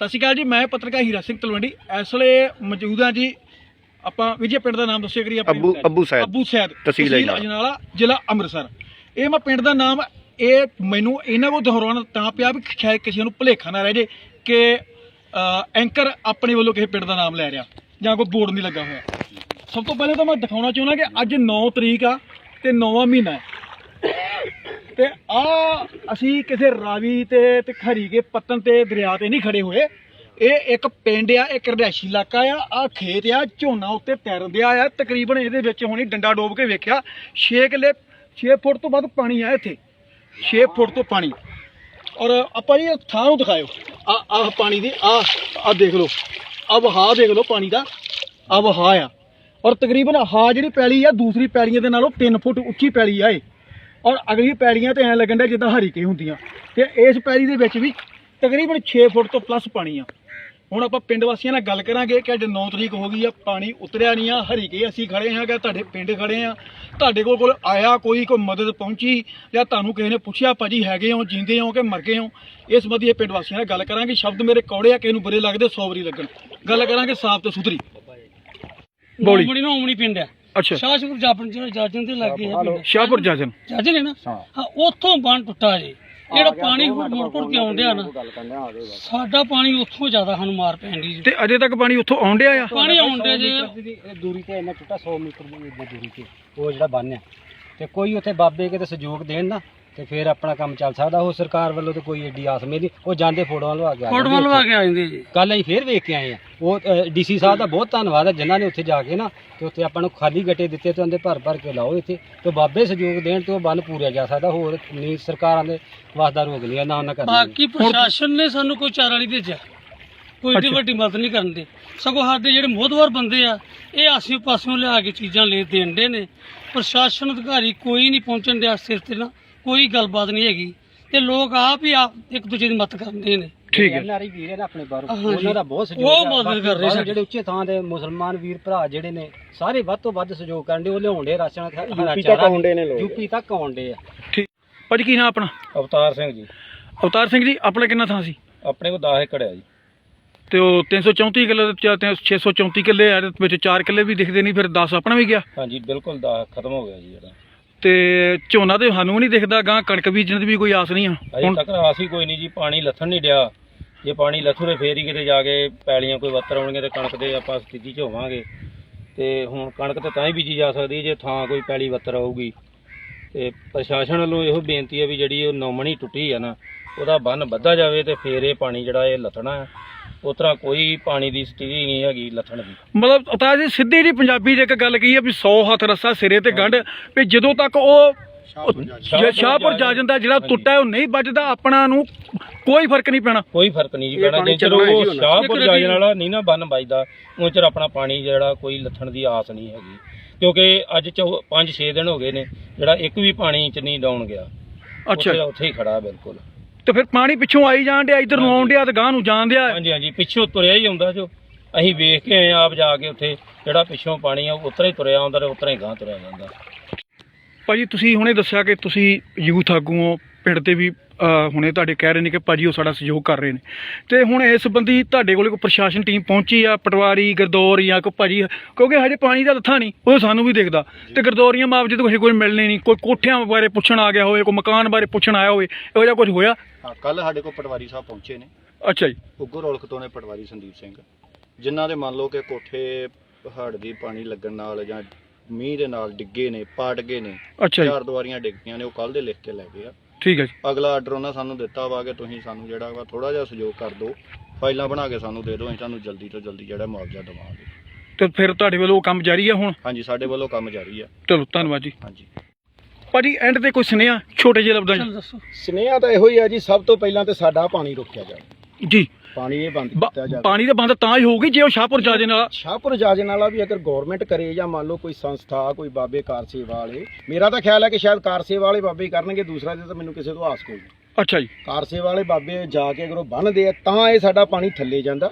ਸਤਿ ਸ਼੍ਰੀ ਅਕਾਲ ਜੀ ਮੈਂ ਪੱਤਰਕਾਰ ਹੀਰਾ ਸਿੰਘ ਤਲਵੰਡੀ। ਇਸ ਵੇਲੇ ਮੌਜੂਦ ਹਾਂ ਜੀ ਆਪਾਂ ਵਿਜੇ ਪਿੰਡ ਦਾ ਨਾਮ ਦੱਸਿਆ ਕਰੀ ਆਪਾਂ ਅੱਬੂ ਅੱਬੂ ਸਾਹਿਬ ਅੱਬੂ ਸੈਦ ਤਹਿਸੀਲ ਅਜਨਾਲਾ। ਜ਼ਿਲ੍ਹਾ ਅੰਮ੍ਰਿਤਸਰ। ਇਹ ਮੈਂ ਪਿੰਡ ਦਾ ਨਾਮ ਇਹ ਮੈਨੂੰ ਇਹਨਾਂ ਕੋ ਦੁਹਰਾਉਣਾ ਤਾਂ ਪਿਆ ਵੀ ਸ਼ਾਇਦ ਕਿਸੇ ਨੂੰ ਭੁਲੇਖਾ ਨਾ ਰਹਿ ਜੇ ਕਿ ਐਂਕਰ ਆਪਣੇ ਵੱਲੋਂ ਕਿਸੇ ਪਿੰਡ ਦਾ ਨਾਮ ਲੈ ਰਿਹਾ ਜਾਂ ਕੋਈ ਬੋਰਡ ਨਹੀਂ ਲੱਗਾ ਹੋਇਆ। ਸਭ ਤੋਂ ਪਹਿਲਾਂ ਤਾਂ ਮੈਂ ਦਿਖਾਉਣਾ ਚਾਹੁੰਦਾ ਕਿ ਅੱਜ 9 ਤਰੀਕ ਆ ਤੇ 9ਵਾਂ ਮਹੀਨਾ ਹੈ। ਤੇ ਆ ਅਸੀਂ ਕਿਸੇ ਰਾਵੀ ਤੇ ਤੇ ਖਰੀਕੇ ਪੱਤਨ ਤੇ ਦਰਿਆ ਤੇ ਨਹੀਂ ਖੜੇ ਹੋਏ। ਇਹ ਇੱਕ ਪਿੰਡ ਆ, ਇੱਕ ਰਹਾਇਸ਼ੀ ਇਲਾਕਾ ਆ ਆ ਖੇਤ ਆ, ਝੋਨਾ ਉੱਤੇ ਤੈਰਨ ਦਿਆ ਆ। ਤਕਰੀਬਨ ਇਹਦੇ ਵਿੱਚ ਹੁਣੀ ਡੰਡਾ ਡੋਬ ਕੇ ਵੇਖਿਆ 6 ਕਿੱਲੇ 6 ਫੁੱਟ ਤੋਂ ਵੱਧ ਪਾਣੀ ਆ ਇੱਥੇ। 6 ਫੁੱਟ ਤੋਂ ਪਾਣੀ। ਔਰ ਆਪਾਂ ਜੀ ਥਾਂ ਨੂੰ ਦਿਖਾਇਓ। ਆ ਆ ਪਾਣੀ ਦੀ ਆ ਆ ਦੇਖ ਲਓ। ਆ ਵਹਾਅ ਦੇਖ ਲਓ ਪਾਣੀ ਦਾ। ਆ ਵਹਾਅ ਆ। ਔਰ ਤਕਰੀਬਨ ਹਾ ਜਿਹੜੀ ਪੈਲੀ ਆ, ਦੂਸਰੀ ਪੈਲੀਆਂ ਦੇ ਨਾਲੋਂ 3 ਫੁੱਟ ਉੱਚੀ ਪੈਲੀ ਆ ਇਹ। ਔਰ ਅਗਲੀ ਪੈਲੀਆਂ ਤੇ ਐ ਲੱਗਣ ਡਿਆ ਜਿੱਦਾਂ ਹਰੀਕੇ ਹੁੰਦੀਆਂ। ਤੇ ਇਸ ਪੈਲੀ ਦੇ ਵਿੱਚ ਵੀ ਤਕਰੀਬਨ 6 ਫੁੱਟ ਤੋਂ ਪਲੱਸ ਪਾਣੀ ਆ। ਹੁਣ ਆਪਾਂ ਪਿੰਡ ਵਾਸੀਆਂ ਨਾਲ ਗੱਲ ਕਰਾਂਗੇ ਕਿ ਅੱਜ 9 ਤਰੀਕ ਹੋ ਗਈ ਆ ਪਾਣੀ ਉਤਰਿਆ ਨਹੀਂ ਆ ਹਰੀਕੇ ਅਸੀਂ ਖੜੇ ਹਾਂ ਕਿ ਤੁਹਾਡੇ ਪਿੰਡ ਖੜੇ ਆ ਤੁਹਾਡੇ ਕੋਲ ਕੋਲ ਆਇਆ ਕੋਈ ਕੋਈ ਮਦਦ ਪਹੁੰਚੀ ਜਾਂ ਤੁਹਾਨੂੰ ਕਿਸੇ ਨੇ ਪੁੱਛਿਆ ਭਾਜੀ ਹੈਗੇ ਹੋ ਜਿੰਦੇ ਹੋ ਕਿ ਮਰ ਗਏ ਹੋ? ਇਸ ਇਹ ਪਿੰਡ ਵਾਸੀਆਂ ਨਾਲ ਗੱਲ ਕਰਾਂਗੇ। ਸ਼ਬਦ ਮੇਰੇ ਕੌੜੇ ਆ ਕਿਸੇ ਨੂੰ ਬੁਰੇ ਲੱਗਦੇ 100 ਵਾਰੀ ਲੱਗਣ। ਗੱਲ ਕਰਾਂਗੇ ਸਾਫ਼ ਤੇ ਸੁਥਰੀ। ਬੋਲੀ। ਬੜੀ ਨਾ ਉਮਣੀ ਪਿੰਡ ਹੈ ਅੱਛਾ। ਸ਼ਾਹਸ਼ਪੁਰ ਜਾਪਣ ਜਿਹੜਾ ਜਾਜਨ ਦੇ ਲੱਗੇ ਹੈ ਸ਼ਾਹਪੁਰ ਜਾਜਨ। ਜਾਜਨ ਹੈ ਨਾ? ਹਾਂ। ਉੱਥੋਂ ਬੰਨ ਟੁੱਟਾ ਜੇ। ਜਿਹੜਾ ਪਾਣੀ ਹੁਣ ਮੁੜ ਮੁੜ ਕੇ ਆਉਂਦਿਆ ਨਾ? ਸਾਡਾ ਪਾਣੀ ਉੱਥੋਂ ਜ਼ਿਆਦਾ ਸਾਨੂੰ ਮਾਰ ਪੈਂਦੀ ਜੀ। ਤੇ ਅਜੇ ਤੱਕ ਪਾਣੀ ਉੱਥੋਂ ਆਉਣ ਡਿਆ ਆ? ਪਾਣੀ ਆਉਂਦੇ ਜੇ। ਦੂਰੀ ਤੇ ਇੰਨਾ ਟੁੱਟਾ 100 ਮੀਟਰ ਦੀ ਦੂਰੀ ਤੇ ਉਹ ਜਿਹੜਾ ਬੰਨ ਹੈ ਤੇ ਕੋਈ ਉੱਥੇ ਬਾਬੇ ਕਿਤੇ ਸਹਿਯੋਗ ਦੇਣ ਨਾ ਤੇ ਫਿਰ ਆਪਣਾ ਕੰਮ ਚੱਲ ਸਕਦਾ। ਉਹ ਸਰਕਾਰ ਵੱਲੋਂ ਤੇ ਕੋਈ ਏਡੀ ਆਸ ਮੇਰੀ ਉਹ ਜਾਂਦੇ ਫੋਟੋਆਂ ਲਵਾ ਕੇ ਆ ਫੁੱਟ ਜਾਂਦੇ ਵੱਲ ਵਾ ਕੇ ਆ ਜਾਂਦੇ ਜੀ। ਕੱਲ ਅਸੀਂ ਫੇਰ ਵੇਖ ਕੇ ਆਏ ਆ। ਉਹ ਡੀਸੀ ਸਾਹਿਬ ਦਾ ਬਹੁਤ ਧੰਨਵਾਦ ਹੈ ਜਿਨ੍ਹਾਂ ਨੇ ਉੱਥੇ ਜਾ ਕੇ ਨਾ ਤੇ ਉੱਥੇ ਆਪਾਂ ਨੂੰ ਖਾਲੀ ਗੱਟੇ ਦਿੱਤੇ ਤੇ ਉਹਦੇ ਭਰ ਭਰ ਕੇ ਲਾਓ ਇੱਥੇ। ਤੇ ਬਾਬੇ ਸਹਿਯੋਗ ਦੇਣ ਤੇ ਉਹ ਬੰਨ ਪੂਰਿਆ ਜਾ ਸਕਦਾ। ਹੋਰ ਨਹੀਂ ਸਰਕਾਰਾਂ ਦੇ ਵਾਸਦਾ ਰੋਕ ਨਹੀਂ ਆ, ਨਾ ਉਹਨਾਂ ਕਰਨਾ ਬਾਕੀ ਪ੍ਰਸ਼ਾਸਨ ਨੇ ਸਾਨੂੰ ਕੋਈ ਚਾਰਾ ਨਹੀਂ ਭੇਜਿਆ। ਕੋਈ ਏਡੀ ਵੱਡੀ ਮਦਦ ਨਹੀਂ ਕਰਨ ਦੇ। ਸਗੋਂ ਸਾਡੇ ਜਿਹੜੇ ਮੋਹਦਵਾਰ ਬੰਦੇ ਆ ਇਹ ਆਸੇ ਪਾਸਿਓਂ ਲਿਆ ਕੇ ਚੀਜ਼ਾਂ ਲੈ ਦੇਣ ਦੇ ਨੇ। ਪ੍ਰਸ਼ਾਸਨ ਅਧਿਕਾਰੀ ਕੋਈ ਨਹੀਂ ਪਹੁੰਚਣ ਦੇ ਸਿਰ ਤੇ ਨਾ। ਕੋਈ ਗੱਲਬਾਤ ਨਹੀਂ ਹੈਗੀ। ਤੇ ਲੋਕ ਆਪ ਹੀ ਆਪ ਇੱਕ ਦੂਜੇ ਦੀ ਮਦਦ ਕਰਦੇ ਨੇ। ਠੀਕ ਹੈ। ਐਨਆਰਆਈ ਵੀਰ ਹੈ ਨਾ ਆਪਣੇ ਬਾਹਰੋਂ। ਹਾਂਜੀ। ਉਹਨਾਂ ਦਾ ਬਹੁਤ ਸਹਿਯੋਗ ਉਹ ਹੈ। ਮਦਦ ਬਾਕੀ ਕਰ ਰਹੇ ਬਾਹਰੋਂ ਸਾਡੇ। ਜਿਹੜੇ ਉੱਚੇ ਥਾਂ ਦੇ ਮੁਸਲਮਾਨ ਵੀਰ ਭਰਾ ਜਿਹੜੇ ਨੇ ਸਾਰੇ ਵੱਧ ਤੋਂ ਵੱਧ ਸਹਿਯੋਗ ਕਰਨ ਦੇ ਉਹ ਲਿਆਉਂਦੇ ਰਾਸ਼ਨ ਯੂਪੀ ਤੱਕ ਆਉਂਦੇ ਨੇ ਲੋਕ। ਯੂਪੀ ਤੱਕ ਆਉਂਦੇ ਆ। ਠੀਕ। ਭਾਜੀ ਕੀ ਨਾਮ ਆਪਣਾ? ਅਵਤਾਰ ਸਿੰਘ ਜੀ। ਅਵਤਾਰ ਸਿੰਘ ਜੀ ਆਪਣਾ ਕਿੰਨਾ ਥਾਂ ਸੀ? ਆਪਣੇ ਕੋਲ 10 ਏਕੜ ਹੈ ਜੀ। ਤੇ ਉਹ 334 ਕਿੱਲੇ ਦੇ ਚ- ਤੇ 634 ਕਿੱਲੇ ਆ ਇਹਦੇ ਵਿੱਚ 4 ਕਿੱਲੇ ਵੀ ਦਿਖਦੇ ਨਹੀਂ ਫਿਰ 10 ਆਪਣਾ ਵੀ ਗਿਆ? ਹਾਂਜੀ ਬਿਲਕੁਲ ਦਾ ਖਤਮ ਹੋ ਗਿਆ ਜੀ ਜਿਹੜਾ ਤੇ ਝੋਨਾ ਤੇ ਸਾਨੂੰ ਨਹੀਂ ਦਿਖਦਾ ਗਾਂ ਕਣਕ ਬੀਜਣ ਦੀ ਵੀ ਕੋਈ ਆਸ ਨਹੀਂ ਆ। ਅਜੇ ਹੁਣ ਤੱਕ ਆਸ ਹੀ ਕੋਈ ਨਹੀਂ ਜੀ ਪਾਣੀ ਲੱਥਣ ਨਹੀਂ ਡਿਆ। ਜੇ ਪਾਣੀ ਲੱਥੂਰੇ ਫੇਰ ਹੀ ਕਿਤੇ ਜਾ ਕੇ ਪੈਲੀਆਂ ਕੋਈ ਵੱਤਰ ਆਉਣਗੇ ਤੇ ਕਣਕ ਦੇ ਆਪਾਂ ਸਥਿਤੀ 'ਚ ਹੋਵਾਂਗੇ। ਤੇ ਹੁਣ ਕਣਕ ਤੇ ਤਾਂ ਹੀ ਬੀਜੀ ਜਾ ਸਕਦੀ ਜੇ ਥਾਂ ਕੋਈ ਪੈਲੀ ਵੱਤਰ ਆਊਗੀ। ਤੇ ਪ੍ਰਸ਼ਾਸਨ ਵੱਲੋਂ ਇਹੋ ਬੇਨਤੀ ਹੈ ਵੀ ਜਿਹੜੀ ਉਹ ਨੌਮਣੀ ਟੁੱਟੀ ਆ ਨਾ ਉਹਦਾ ਬੰਨ ਵੱਧਾ ਜਾਵੇ ਤੇ ਫੇਰ ਇਹ ਪਾਣੀ ਜਿਹੜਾ ਇਹ ਲੱਥਣਾ ਤਰ੍ਹਾਂ ਕੋਈ ਪਾਣੀ ਦੀ ਸਥਿਤੀ ਨਹੀਂ ਹੈਗੀ ਲੱਥਣ ਦੀ। ਮਤਲਬ ਅਵਤਾਰ ਜੀ ਸਿੱਧੀ ਜੀ ਪੰਜਾਬੀ 'ਚ ਇੱਕ ਗੱਲ ਕਹੀ ਆ ਵੀ 100 ਹੱਥ ਰੱਸਾ ਸਿਰੇ ਤੇ ਗੰਢ ਵੀ ਜਦੋਂ ਤੱਕ ਉਹ ਜੇ ਸ਼ਾਹਪੁਰ ਜਾ ਜਾਂਦਾ ਜਿਹੜਾ ਟੁੱਟਾ ਹੈ ਉਹ ਨਹੀਂ ਵੱਜਦਾ ਆਪਣਾ ਨੂੰ ਕੋਈ ਫ਼ਰਕ ਨਹੀਂ ਪੈਣਾ। ਕੋਈ ਫ਼ਰਕ ਨਹੀਂ ਜੀ ਪੈਣਾ। ਜੇ ਉਹ। ਸ਼ਾਹਪੁਰ ਰਵੀ- ਵਾਲਾ ਨਹੀਂ ਨਾ ਬੰਨ ਵੱਜਦਾ ਉਹ ਚਿਰ ਆਪਣਾ ਪਾਣੀ ਜਿਹੜਾ ਕੋਈ ਲੱਥਣ ਦੀ ਆਸ ਨਹੀਂ ਹੈਗੀ। ਕਿਉਂਕਿ ਅੱਜ 5-6 ਦਿਨ ਹੋ ਗਏ ਨੇ ਜਿਹੜਾ ਇੱਕ ਵੀ ਪਾਣੀ ਚ ਨਹੀਂ ਡਾਉਣ ਗਿਆ। ਅੱਛਾ। ਉੱਥੇ ਹੀ ਖੜਾ ਬਿਲਕੁਲ। ਤੇ ਫਿਰ ਪਾਣੀ ਪਿੱਛੋਂ ਆਈ ਜਾਣ ਡਿਆ ਇੱਧਰ ਨੂੰ ਆਉਣ ਡਿਆ ਤੇ ਗਾਂ ਨੂੰ ਜਾਣ ਡਿਆ। ਹਾਂਜੀ ਹਾਂਜੀ ਪਿੱਛੋਂ ਤੁਰਿਆ ਹੀ ਆਉਂਦਾ ਜੋ। ਅਸੀਂ ਵੇਖ ਕੇ ਆਏ ਆਪ ਜਾ ਕੇ ਉੱਥੇ ਜਿਹੜਾ ਪਿੱਛੋਂ ਪਾਣੀ ਆ ਉਹ ਉਤਰਾ ਹੀ ਤੁਰਿਆ ਆਉਂਦਾ ਤੇ ਉਤਰਾ ਹੀ ਗਾਂ ਤੁਰਿਆ ਜਾਂਦਾ। ਭਾਜੀ ਤੁਸੀਂ ਹੁਣੇ ਦੱਸਿਆ ਕਿ ਤੁਸੀਂ ਯੂਥ ਆਗੂ ਹੋ ਪਿੰਡ ਤੇ ਵੀ ਹੁਣੇ ਤੁਹਾਡੇ ਕਹਿ ਰਹੇ ਨੇ ਕਿ ਭਾਜੀ ਉਹ ਸਾਡਾ ਸਹਿਯੋਗ ਕਰ ਰਹੇ ਨੇ। ਤੇ ਹੁਣ ਇਸ ਸੰਬੰਧੀ ਤੁਹਾਡੇ ਕੋਲ ਕੋਈ ਪ੍ਰਸ਼ਾਸਨ ਟੀਮ ਪਹੁੰਚੀ ਆ ਪਟਵਾਰੀ ਗਰਦੌਰ ਜਾਂ ਕੋਈ ਭਾਜੀ ਕਿਉਂਕਿ ਹਜੇ ਪਾਣੀ ਦਾ ਲੱਥਾ ਨਹੀਂ ਉਹ ਸਾਨੂੰ ਵੀ ਦਿਖਦਾ। ਤੇ ਗਰਦੌਰੀਆਂ ਮੁਆਵਜ਼ੇ ਤੋਂ ਕੋਈ ਮਿਲਣੇ ਨਹੀਂ ਕੋਈ ਕੋਠਿਆਂ ਬਾਰੇ ਪੁੱਛਣ ਆ ਗਿਆ ਹੋਵੇ ਕੋਈ ਮਕਾਨ ਬਾਰੇ ਪੁੱਛਣ ਆਇਆ ਹੋਵੇ ਇਹੋ ਜਿਹਾ ਕੁਝ ਹੋਇਆ? ਹਾਂ ਕੱਲ ਸਾਡੇ ਕੋਲ ਪਟਵਾਰੀ ਸਾਹਿਬ ਪਹੁੰਚੇ ਨੇ। ਅੱਛਾ ਜੀ। ਉੱਗੋ ਰੌਲਖ ਤੋਂ ਨੇ ਪਟਵਾਰੀ ਸੰਦੀਪ ਸਿੰਘ। ਜਿਨ੍ਹਾਂ ਦੇ ਮੰਨ ਲਓ ਕਿ ਕੋਠੇ ਪਹਾੜ ਦੀ ਪਾਣੀ ਲੱਗਣ ਨਾਲ ਜਾਂ ਮੀਂਹ ਦੇ ਨਾਲ ਡਿੱਗੇ ਨੇ ਪਾਟ ਗਏ ਨੇ ਚਾਰ ਦੁਆਰੀਆਂ ਡਿੱਗ ਗਈਆਂ ਨੇ ਉਹ ਕੱਲ ਦੇ ਲਿਖ ਕੇ ਲੈ ਗਏ ਆ। ਠੀਕ ਹੈ ਜੀ। ਅਗਲਾ ਆਰਡਰ ਉਹਨਾਂ ਸਾਨੂੰ ਦਿੱਤਾ ਵਾ ਕਿ ਤੁਸੀਂ ਸਾਨੂੰ ਜਿਹੜਾ ਵਾ ਥੋੜਾ ਜਿਹਾ ਸਹਿਯੋਗ ਕਰ ਦਿਓ। ਫਾਈਲਾਂ ਬਣਾ ਕੇ ਸਾਨੂੰ ਦੇ ਦਿਓ ਅਸੀਂ ਤੁਹਾਨੂੰ ਜਲਦੀ ਤੋਂ ਜਲਦੀ ਜਿਹੜਾ ਮੁਆਵਜ਼ਾ ਦੇਵਾਂਗੇ। ਤੇ ਫਿਰ ਤੁਹਾਡੇ ਵੱਲੋਂ ਉਹ ਕੰਮ ਜਾਰੀ ਆ ਹੁਣ? ਹਾਂਜੀ ਸਾਡੇ ਵੱਲੋਂ ਕੰਮ ਜਾਰੀ ਆ। ਚਲੋ ਧੰਨਵਾਦ ਜੀ। ਹਾਂਜੀ। ਭਾਜੀ ਐਂਡ ਤੇ ਕੋਈ ਸੁਨੇਹਾ? ਛੋਟੇ ਜਿਹੇ ਲਫ਼ਜ਼ਾਂ 'ਚ। ਚਲ ਦੱਸੋ ਸਨੇਹਾ ਤਾਂ ਇਹੋ ਹੀ ਆ ਜੀ ਸਭ ਤੋਂ ਪਹਿਲਾਂ ਤੇ ਸਾਡਾ ਪਾਣੀ ਰੋਕਿਆ ਜਾਵੇ। ਜੀ। ਪਾਣੀ ਇਹ ਬੰਦ ਬ- ਕੀਤਾ ਜਾਵੇ। ਪਾਣੀ ਦਾ ਬੰਦ ਤਾਂ ਹੀ ਹੋਊਗੀ ਜੇ ਉਹ ਸ਼ਾਹਪੁਰ ਜਾ ਦੇ ਨਾਲ ਸ਼ਾਹਪੁਰ ਜਾਜਨ ਵਾਲਾ ਵੀ ਅਗਰ ਗਵਰਨਮੈਂਟ ਕਰੇ ਜਾਂ ਮੰਨ ਲਓ ਕੋਈ ਸੰਸਥਾ ਕੋਈ ਬਾਬੇ ਕਾਰ ਸੇਵਾ ਵਾਲੇ ਮੇਰਾ ਤਾਂ ਖਿਆਲ ਹੈ ਕਿ ਸ਼ਾਇਦ ਕਾਰ ਸੇਵਾ ਵਾਲੇ ਬਾਬੇ ਹੀ ਕਰਨਗੇ ਦੂਸਰਾ ਦੇ ਤਾਂ ਮੈਨੂੰ ਕਿਸੇ ਤੋਂ ਆਸ ਕੋਈ ਨਹੀਂ। ਅੱਛਾ ਜੀ। ਕਾਰ ਸੇਵਾ ਵਾਲੇ ਬਾਬੇ ਜਾ ਕੇ ਅਗਰ ਉਹ ਬੰਨਦੇ ਆ ਤਾਂ ਇਹ ਸਾਡਾ ਪਾਣੀ ਥੱਲੇ ਜਾਂਦਾ।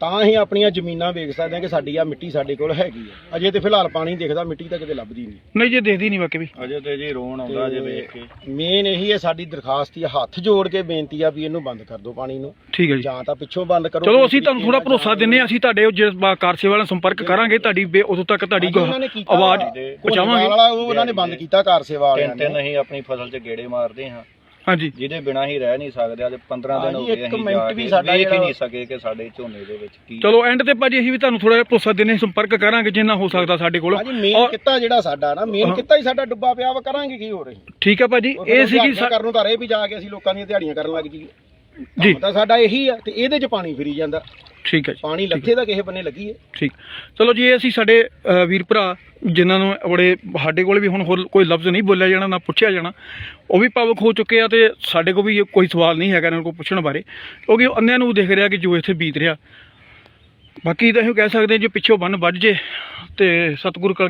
ਤਾਂ ਹੀ ਆਪਣੀਆਂ ਜ਼ਮੀਨਾਂ ਵੇਖ ਸਕਦੇ ਹਾਂ ਕਿ ਸਾਡੀ ਆ ਮਿੱਟੀ ਸਾਡੇ ਕੋਲ ਹੈਗੀ ਆ। ਅਜੇ ਤੇ ਫਿਲਹਾਲ ਪਾਣੀ ਦਿਖਦਾ ਮਿੱਟੀ ਤਾਂ ਕਿਤੇ ਲੱਭਦੀ ਨਹੀਂ। ਨਹੀਂ ਜੇ ਦੇਖਦੀ ਨਹੀਂ ਵਾਕਈ ਵੀ। ਅਜੇ ਤੇ ਜੀ ਰੋਣ ਆਉਂਦਾ ਜੇ ਵੇਖ ਕੇ। ਮੇਨ ਇਹੀ ਹੈ ਸਾਡੀ ਦਰਖਾਸਤ ਹੀ ਹੱਥ ਜੋੜ ਕੇ ਬੇਨਤੀ ਆ ਵੀ ਇਹਨੂੰ ਬੰਦ ਕਰ ਦਿਓ ਪਾਣੀ ਨੂੰ। ਠੀਕ ਹੈ ਜੀ। ਜਾਂ ਤਾਂ ਪਿੱਛੋਂ ਬੰਦ ਕਰੋ। ਚਲੋ ਅਸੀਂ ਤੁਹਾਨੂੰ ਥੋੜਾ ਭਰੋਸਾ ਦਿੰਨੇ ਹਾਂ ਅਸੀਂ ਤੁਹਾਡੇ ਜਿਹੜੇ ਬਾ- ਕਾਰ ਸੇਵਾ ਨਾਲ ਸੰਪਰਕ ਕਰਾਂਗੇ ਤੁਹਾਡੀ ਬੇ- ਉਦੋਂ ਤੱਕ ਤੁਹਾਡੀ ਹਾਂਜੀ, ਉਹਨਾਂ ਨੇ ਕੀਤਾ ਆਵਾਜ਼ ਵਾ। ਪਹੁੰਚਾਵਾਂਗੇ। ਵਾਲਾ ਉਹ ਉਹਨਾਂ ਨੇ ਬੰਦ ਕੀਤਾ ਕਾਰ ਸੇਵਾ ਵਾਲਿਆਂ ਤਿੰਨ ਨੇ। ਤਿੰਨ ਅਸੀਂ ਆਪਣੀ ਫਸਲ 'ਚ ਗੇੜੇ ਮਾਰਦੇ ਹਾਂ। ਹਾਂਜੀ। ਜਿਹਦੇ ਬਿਨਾ ਹੀ ਰਹਿ ਨਹੀਂ ਸਕਦੇ ਅੱਜ 15 ਦਿਨ ਹੋ ਗਏ ਇੱਕ ਅਸੀਂ ਮਿੰਟ ਵੀ ਸਾਡਾ ਹੀ ਜਿਹੜਾ- ਨਹੀਂ ਸਕੇ ਕਿ ਸਾਡੇ ਝੋਨੇ ਦੇ ਵਿੱਚ ਕੀ ਚਲੋ ਐਂਡ ਤੇ ਭਾਜੀ ਅਸੀਂ ਵੀ ਤੁਹਾਨੂੰ ਥੋੜਾ ਜਿਹਾ ਭਰੋਸਾ ਦਿੰਨੇ ਸੰਪਰਕ ਕਰਾਂਗੇ ਜਿੰਨਾ ਹੋ ਸਕਦਾ ਸਾਡੇ ਕੋਲ। ਹਾਂਜੀ ਮੇਨ ਕਿੱਤਾ ਜਿਹੜਾ ਸਾਡਾ ਨਾ ਮੇਨ। ਕਿੱਤਾ ਹੀ ਸਾਡਾ ਡੁੱਬਾ ਪਿਆ ਵਾ ਕਰਾਂਗੇ ਕੀ ਹੋ ਰਹੀ ਠੀਕ ਹੈ ਭਾਜੀ ਇਹ ਸੀਗੀ ਸਾ- ਕਰਨ ਨੂੰ ਤਾਂ ਰਹੇ ਵੀ ਜਾ ਕੇ ਅਸੀਂ ਲੋਕਾਂ ਦੀਆਂ ਦਿਹਾੜੀਆਂ ਕਰਨ ਲੱਗ ਜੀ ਜੀ। ਤਾਂ ਸਾਡਾ ਇਹੀ ਆ ਤੇ ਇਹਦੇ 'ਚ ਪਾਣੀ ਫਿਰੀ ਜਾਂਦਾ। ਠੀਕ ਹੈ ਜੀ ਪਾਣੀ ਲੱਥੇ ਦਾ ਕਿਸੇ ਬੰਨੇ ਲੱਗੀ ਹੈ। ਠੀਕ। ਚਲੋ ਜੀ ਇਹ ਅਸੀਂ ਸਾਡੇ ਅ, ਵੀਰ ਭਰਾ ਜਿਨ੍ਹਾਂ ਨੂੰ ਬੜੇ ਸਾਡੇ ਕੋਲ ਵੀ ਹੁਣ ਹੋਰ ਕੋਈ ਲਫ਼ਜ਼ ਨਹੀਂ ਬੋਲਿਆ ਜਾਣਾ ਨਾ ਪੁੱਛਿਆ ਜਾਣਾ ਉਹ ਵੀ ਭਾਵੁਕ ਹੋ ਚੁੱਕੇ ਆ ਤੇ ਸਾਡੇ ਕੋਲ ਵੀ ਕੋਈ ਸਵਾਲ ਨਹੀਂ ਹੈਗਾ ਇਹਨਾਂ ਕੋਲ ਪੁੱਛਣ ਬਾਰੇ ਕਿਉਂਕਿ ਉਹ ਅੰਨਿਆਂ ਨੂੰ ਦਿਖ ਰਿਹਾ ਕਿ ਜੋ ਇੱਥੇ ਬੀਤ ਰਿਹਾ। ਬਾਕੀ ਤਾਂ ਇਹੋ ਕਹਿ ਸਕਦੇ ਹਾਂ ਜੇ ਪਿੱਛੋਂ ਬੰਨ ਵੱਜ ਜੇ ਤੇ ਸਤਿਗੁਰ ਕਲ